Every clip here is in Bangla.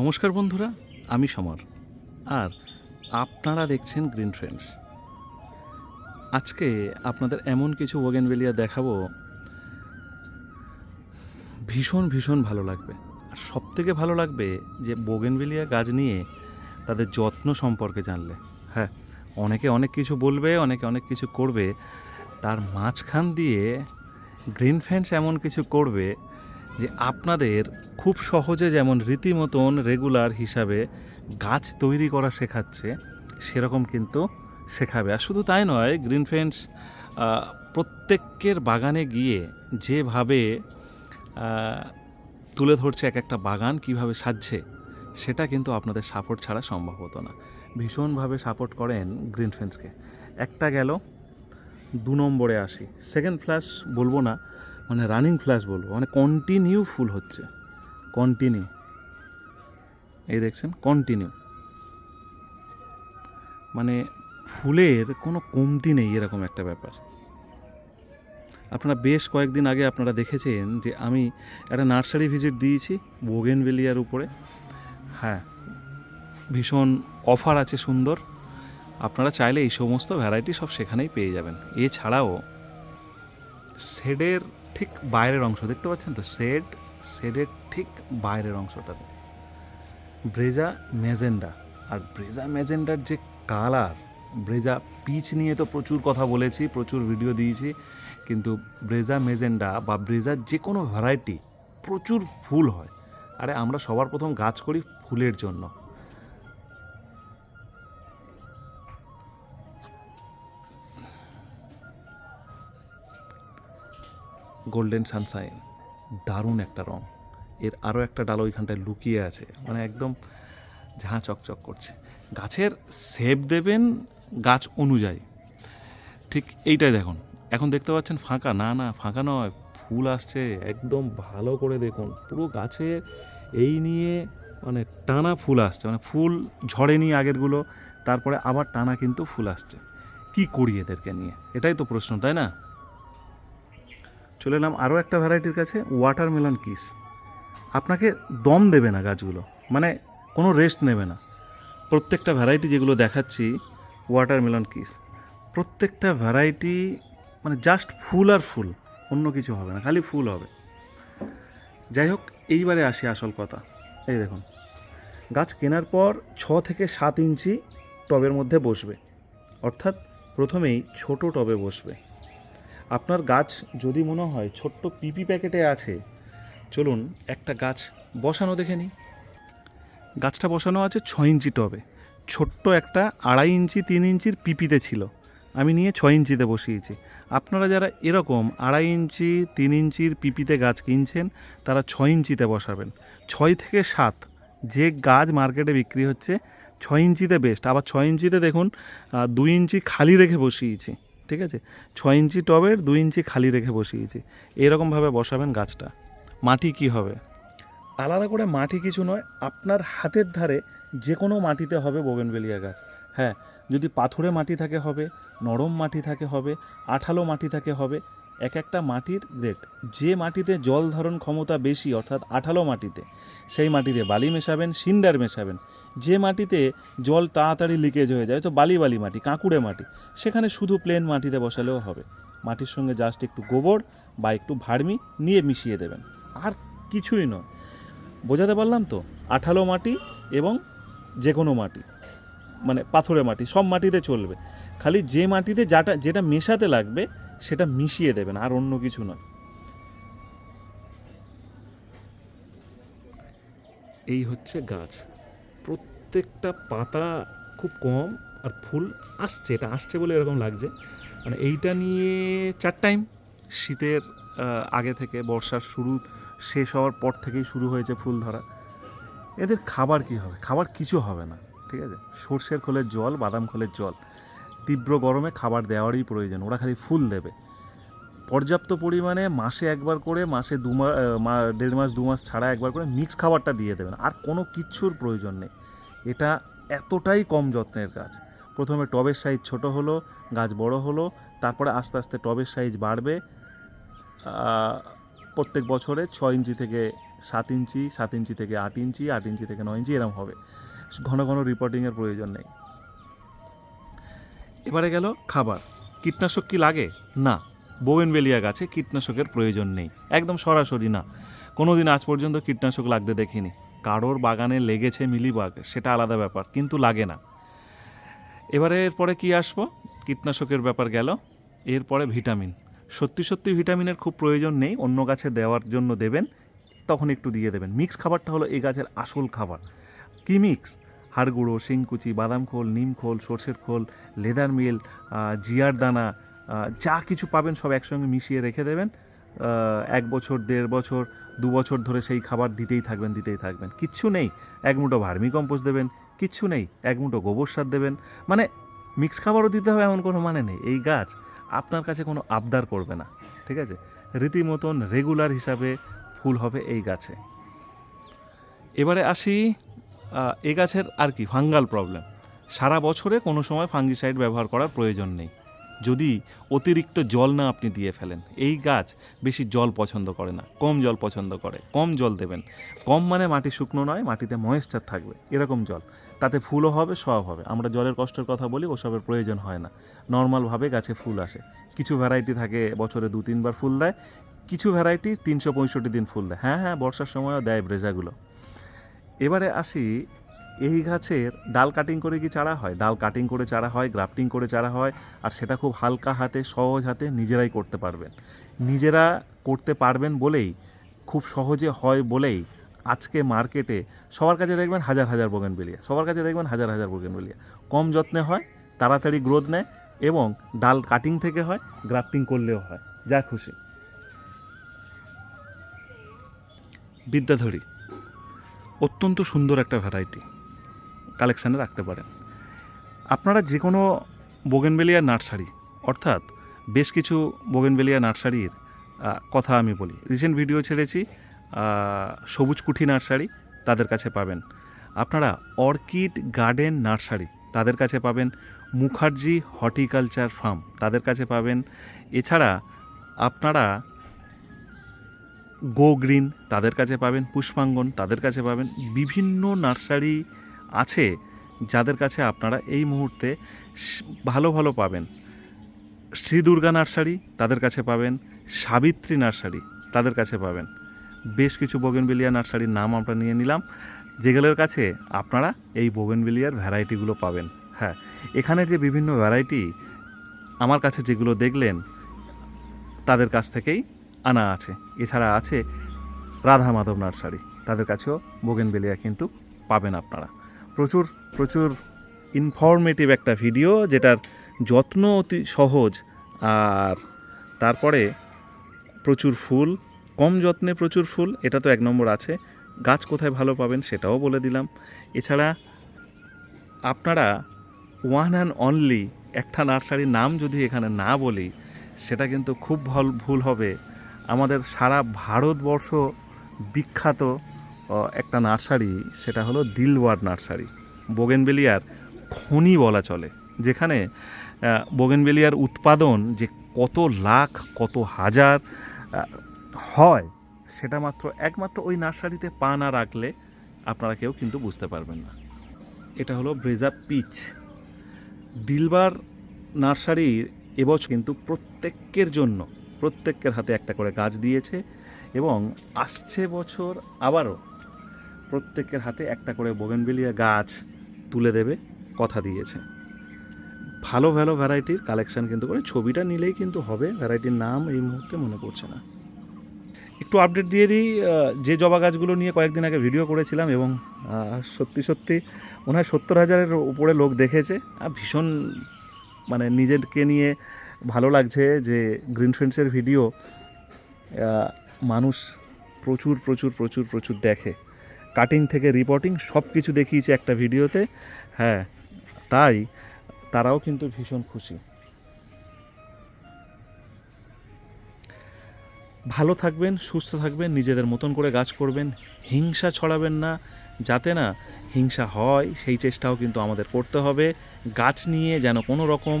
নমস্কার বন্ধুরা, আমি সমর। আর আপনারা দেখছেন গ্রিন ফ্রেন্ডস আজকে আপনাদের এমন কিছু ওগেনভেলিয়া দেখাবো, ভীষণ ভীষণ ভালো লাগবে। আর সব থেকে ভালো লাগবে যে বোগেনভেলিয়া গাছ নিয়ে তাদের যত্ন সম্পর্কে জানলে। হ্যাঁ অনেকে অনেক কিছু বলবে, অনেকে অনেক কিছু করবে। তার মাঝখান দিয়ে গ্রিন ফ্রেন্ডস এমন কিছু করবে যে আপনাদের খুব সহজে যেমন রীতিমতন রেগুলার হিসাবে গাছ তৈরি করা শেখাচ্ছে, সেরকম কিন্তু শেখাবে। আর শুধু তাই নয় গ্রিন ফ্রেন্ডস প্রত্যেকের বাগানে গিয়ে যেভাবে তুলে ধরছে এক একটা বাগান, কীভাবে সাজছে, সেটা কিন্তু আপনাদের সাপোর্ট ছাড়া সম্ভব হতো না। ভীষণভাবে সাপোর্ট করেন গ্রিন ফ্রেন্ডসকে একটা গেল, দু নম্বরে আসি। সেকেন্ড ফ্ল্যাশ বলব না মানে রানিং ফ্ল্যাশ বলব মানে কন্টিনিউ ফুল হচ্ছে। কন্টিনিউ এই দেখছেন কন্টিনিউ মানে ফুলের কোনো কমতি নেই এরকম একটা ব্যাপার। আপনারা বেশ কয়েকদিন আগে আপনারা দেখেছেন যে আমি একটা নার্সারি ভিজিট দিয়েছি বোগেনভেলিয়ার উপরে। হ্যাঁ ভীষণ অফার আছে সুন্দর। আপনারা চাইলে এই সমস্ত ভ্যারাইটি সব সেখানেই পেয়ে যাবেন। এছাড়াও, শেডের ঠিক বাইরের অংশ, দেখতে পাচ্ছেন তো? শেড শেডের ঠিক বাইরের অংশটাতে ব্রেজা মেজেন্ডা আর ব্রেজা মেজেন্ডার যে কালার, ব্রেজা পিচ নিয়ে তো প্রচুর কথা বলেছি, প্রচুর ভিডিও দিয়েছি, কিন্তু ব্রেজা মেজেন্ডা বা ব্রেজার যে কোনো ভ্যারাইটি প্রচুর ফুল হয়। আরে আমরা সবার প্রথম গাছ করি ফুলের জন্য। গোল্ডেন সানশাইন, দারুণ একটা রং। এর আরও একটা ডাল ওইখানটায় লুকিয়ে আছে মানে একদম ঝাঁ চকচক করছে। গাছের শেপ দেবেন গাছ অনুযায়ী। ঠিক এইটাই দেখুন। এখন দেখতে পাচ্ছেন ফাঁকা। না না, ফাঁকা নয়, ফুল আসছে, একদম ভালো করে দেখুন। পুরো গাছে এই নিয়ে মানে টানা ফুল আসছে মানে ফুল ঝরেনি আগেরগুলো, তারপরে আবার টানা কিন্তু ফুল আসছে। কি করি এদেরকে নিয়ে? এটাই তো প্রশ্ন, তাই না? চলে এলাম আরও একটা ভ্যারাইটির কাছে ওয়াটারমেলন কিস আপনাকে দম দেবে না গাছগুলো মানে কোনো রেস্ট নেবে না। প্রত্যেকটা ভ্যারাইটি যেগুলো দেখাচ্ছি ওয়াটারমেলন কিস প্রত্যেকটা ভ্যারাইটি মানে জাস্ট ফুল আর ফুল, অন্য কিছু হবে না, খালি ফুল হবে। যাই হোক, এইবারে আসি আসল কথা। এই দেখুন, গাছ কেনার পর ছ থেকে সাত ইঞ্চি টবের মধ্যে বসবে। অর্থাৎ প্রথমেই ছোট টবে বসবে। আপনার গাছ যদি মনে হয় ছোট্ট পিপি প্যাকেটে আছে, চলুন একটা গাছ বসানো দেখে নিই। গাছটা বসানো আছে ছ ইঞ্চি টবে। ছোট্ট একটা আড়াই ইঞ্চি, তিন ইঞ্চির পিপিতে ছিল। আমি নিয়ে ছ ইঞ্চিতে বসিয়েছি। আপনারা যারা এরকম আড়াই ইঞ্চি, তিন ইঞ্চির পিপিতে গাছ কিনছেন, তারা ছ ইঞ্চিতে বসাবেন। ছয় থেকে সাত, যে গাছ মার্কেটে বিক্রি হচ্ছে ছ ইঞ্চিতে বেস্ট আবার ছ ইঞ্চিতে দেখুন দুই ইঞ্চি খালি রেখে বসিয়েছি। ঠিক আছে? ছ ইঞ্চি টবের দুই ইঞ্চি খালি রেখে বসিয়েছি। এরকমভাবে বসাবেন গাছটা। মাটি কি হবে? আলাদা করে মাটি কিছু নয়, আপনার হাতের ধারে যে কোনো মাটিতে হবে বোগেনবেলিয়া গাছ। হ্যাঁ যদি পাথুরে মাটি থাকে হবে, নরম মাটি থাকে হবে, আঠালো মাটি থাকে হবে এক একটা মাটির গ্রেড যে মাটিতে জল ধারণ ক্ষমতা বেশি, অর্থাৎ আঠালো মাটিতে, সেই মাটিতে বালি মেশাবেন সিন্ডার মেশাবেন। যে মাটিতে জল তাড়াতাড়ি লিকেজ হয়ে যায়, তো বালি বালি মাটি, কাঁকুড়ে মাটি, সেখানে শুধু প্লেন মাটিতে বসালেও হবে। মাটির সঙ্গে জাস্ট একটু গোবর বা একটু ভার্মি নিয়ে মিশিয়ে দেবেন। আর কিছুই নয়। বোঝাতে পারলাম তো? আঠালো মাটি এবং যে কোনো মাটি মানে পাথরে মাটি, সব মাটিতে চলবে। খালি যে মাটিতে যাটা, যেটা মেশাতে লাগবে সেটা মিশিয়ে দেবেন আর অন্য কিছু নয়। এই হচ্ছে গাছ। প্রত্যেকটা পাতা খুব কম আর ফুল আসছে, এটা আসছে বলে এরকম লাগছে। মানে এইটা নিয়ে চার টাইম শীতের আগে থেকে বর্ষার শুরু শেষ হওয়ার পর থেকেই শুরু হয়েছে ফুল ধরা। এদের খাবার কি হবে? খাবার কিছু হবে না, ঠিক আছে? সর্ষের খোলের জল, বাদাম খোলের জল। তীব্র গরমে খাবার দেওয়ারই প্রয়োজন, ওরা খালি ফুল দেবে। পর্যাপ্ত পরিমাণে মাসে একবার করে, মাসে দু মাস দেড় মাস, দু মাস ছাড়া একবার করে মিক্স খাবারটা দিয়ে দেবেন, আর কোনো কিচ্ছুর প্রয়োজন নেই। এটা এতটাই কম যত্নের কাজ। প্রথমে টবের সাইজ ছোট হলো, গাছ বড় হলো, তারপরে আস্তে আস্তে টবের সাইজ বাড়বে। প্রত্যেক বছরে ছয় ইঞ্চি থেকে সাত ইঞ্চি সাত ইঞ্চি থেকে আট ইঞ্চি আট ইঞ্চি থেকে নয় ইঞ্চি এরম হবে। ঘন ঘন রিপোর্টিংয়ের প্রয়োজন নেই। এবারে গেল খাবার। কীটনাশক কি লাগে? না। বোয়েনবেলিয়া গাছে কীটনাশকের প্রয়োজন নেই। একদম সরাসরি না। কোনো দিন আজ পর্যন্ত কীটনাশক লাগতে দেখিনি। কারোর বাগানে লেগেছে মিলিবাগ, সেটা আলাদা ব্যাপার, কিন্তু লাগে না। এবারে এরপরে কি আসব? কীটনাশকের ব্যাপার গেল। এরপরে ভিটামিন। সত্যি সত্যি ভিটামিনের খুব প্রয়োজন নেই। অন্য গাছে দেওয়ার জন্য দেবেন, তখন একটু দিয়ে দেবেন। মিক্স খাবারটা হলো এই গাছের আসল খাবার। কি মিক্স? হাড় গুঁড়ো শিংকুচি, বাদাম খোল, নিম খোল, সর্ষের খোল, লেদার মিল জিয়ার দানা যা কিছু পাবেন সব একসঙ্গে মিশিয়ে রেখে দেবেন। এক বছর, দেড় বছর, দু বছর ধরে সেই খাবার দিতেই থাকবেন দিতেই থাকবেন। কিচ্ছু নেই, এক মুঠো ভার্মি দেবেন, কিচ্ছু নেই, এক মুঠো গোবর সার দেবেন। মানে মিক্স খাবারও দিতে হবে এমন কোনো মানে নেই। এই গাছ আপনার কাছে কোনো আবদার করবে না, ঠিক আছে? রীতিমতন রেগুলার হিসাবে ফুল হবে এই গাছে। এবারে আসি এ গাছের আর কি, ফাঙ্গাল প্রবলেম। সারা বছরে কোনো সময় ফাঙ্গিসাইড ব্যবহার করার প্রয়োজন নেই। যদি অতিরিক্ত জল না আপনি দিয়ে ফেলেন, এই গাছ বেশি জল পছন্দ করে না, কম জল পছন্দ করে, কম জল দেবেন। কম মানে মাটি শুকনো নয়, মাটিতে ময়েশ্চার থাকবে, এরকম জল। তাতে ফুলও হবে, সব হবে। আমরা জলের কষ্টের কথা বলি, ওসবের প্রয়োজন হয় না। নর্মালভাবে গাছে ফুল আসে। কিছু ভ্যারাইটি থাকে, বছরে দু তিনবার ফুল দেয়, কিছু ভ্যারাইটি তিনশো পঁয়ষট্টি দিন ফুল দেয়। হ্যাঁ হ্যাঁ বর্ষার সময়ও দেয় ব্রেজাগুলো। এবারে আসি, এই গাছের ডাল কাটিং করে কি চারা হয়? ডাল কাটিং করে চারা হয় গ্রাফটিং করে চারা হয়, আর সেটা খুব হালকা হাতে, সহজ হাতে নিজেরাই করতে পারবেন। নিজেরা করতে পারবেন বলেই, খুব সহজে হয় বলেই আজকে মার্কেটে সবার কাছে দেখবেন হাজার হাজার বোগেনবেলিয়া সবার কাছে দেখবেন হাজার হাজার বোগেনবেলিয়া কম যত্নে হয়, তাড়াতাড়ি গ্রোথ নেয় এবং ডাল কাটিং থেকে হয় গ্রাফটিং করলেও হয়। যা খুশি। বিদ্যাধরী অত্যন্ত সুন্দর একটা ভ্যারাইটি কালেকশানে রাখতে পারেন। আপনারা যে কোনো বোগেনবেলিয়া নার্সারি, অর্থাৎ বেশ কিছু বোগেনবেলিয়া নার্সারির কথা আমি বলি। রিসেন্ট ভিডিও ছেড়েছি সবুজ কুঠি নার্সারি, তাদের কাছে পাবেন। আপনারা অর্কিড গার্ডেন নার্সারি, তাদের কাছে পাবেন। মুখার্জি হর্টিকালচার ফার্ম, তাদের কাছে পাবেন। এছাড়া আপনারা গো গ্রিন তাদের কাছে পাবেন পুষ্পাঙ্গন, তাদের কাছে পাবেন বিভিন্ন নার্সারি আছে যাদের কাছে আপনারা এই মুহূর্তে ভালো ভালো পাবেন। শ্রী দুর্গা নার্সারি, তাদের কাছে পাবেন সাবিত্রী নার্সারি, তাদের কাছে পাবেন। বেশ কিছু বোগেনবেলিয়া নার্সারির নাম আমরা নিয়ে নিলাম। যেগুলোর কাছে আপনারা এই বোগেনবেলিয়ার ভ্যারাইটিগুলো পাবেন। হ্যাঁ এখানের যে বিভিন্ন ভ্যারাইটি আমার কাছে যেগুলো দেখলেন, তাদের কাছ থেকেই আনা আছে। এছাড়া আছে রাধা মাধব নার্সারি। তাদের কাছেও বোগেনবেলিয়া কিন্তু পাবেন আপনারা। প্রচুর প্রচুর ইনফরমেটিভ একটা ভিডিও যেটার যত্ন অতি সহজ। আর তারপরে প্রচুর ফুল, কম যত্নে প্রচুর ফুল, এটা তো এক নম্বর আছে। গাছ কোথায় ভালো পাবেন সেটাও বলে দিলাম। এছাড়া আপনারা ওয়ান অ্যান্ড অনলি একটা নার্সারির নাম যদি এখানে না বলি, সেটা কিন্তু খুব ভল, ভুল হবে। আমাদের সারা ভারতবর্ষ বিখ্যাত একটা নার্সারি, সেটা হলো দিলওয়ার নার্সারি। বোগেনবেলিয়ার খনি বলা চলে, যেখানে বোগেনবেলিয়ার উৎপাদন যে কত লাখ, কত হাজার হয়, সেটা মাত্র একমাত্র ওই নার্সারিতে পা না রাখলে আপনারা কেউ কিন্তু বুঝতে পারবেন না। এটা হলো ব্রেজা পিচ। দিলবার নার্সারি এবছর কিন্তু প্রত্যেকের জন্য প্রত্যেকের হাতে একটা করে গাছ দিয়েছে এবং আসছে বছর আবারও প্রত্যেকের হাতে একটা করে বোগেনবেলিয়া গাছ তুলে দেবে, কথা দিয়েছে। ভালো ভালো ভ্যারাইটির কালেকশন কিন্তু করে, ছবিটা নিলেই কিন্তু হবে, ভ্যারাইটির নাম এই মুহূর্তে মনে পড়ছে না। একটু আপডেট দিয়ে দিই যে জবা গাছগুলো নিয়ে কয়েকদিন আগে ভিডিও করেছিলাম এবং সত্যি সত্যি মনে হয় সত্তর হাজারের উপরে লোক দেখেছে। আর ভীষণ মানে নিজেকে নিয়ে ভালো লাগছে যে গ্রিন ফ্রেন্ডসের ভিডিও মানুষ প্রচুর প্রচুর প্রচুর প্রচুর দেখে। কাটিং থেকে রিপোর্টিং সব কিছু দেখিয়েছে একটা ভিডিওতে হ্যাঁ তাই তারাও কিন্তু ভীষণ খুশি। ভালো থাকবেন, সুস্থ থাকবেন, নিজেদের মতন করে গাছ করবেন, হিংসা ছড়াবেন না, যাতে না হিংসা হয়, সেই চেষ্টাও কিন্তু আমাদের করতে হবে। গাছ নিয়ে যেন কোনো রকম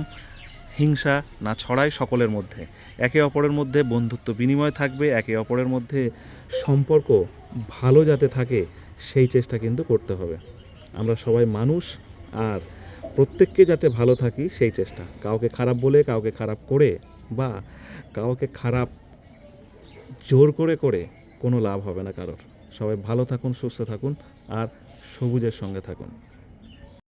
হিংসা না ছড়ায় সকলের মধ্যে। একে অপরের মধ্যে বন্ধুত্ব বিনিময় থাকবে, একে অপরের মধ্যে সম্পর্ক ভালো যাতে থাকে, সেই চেষ্টা কিন্তু করতে হবে। আমরা সবাই মানুষ, আর প্রত্যেককে যাতে ভালো থাকি, সেই চেষ্টা। কাউকে খারাপ বলে, কাউকে খারাপ করে, বা কাউকে খারাপ জোর করে করে কোনো লাভ হবে না কারোর। সবাই ভালো থাকুন, সুস্থ থাকুন, আর সবুজের সঙ্গে থাকুন।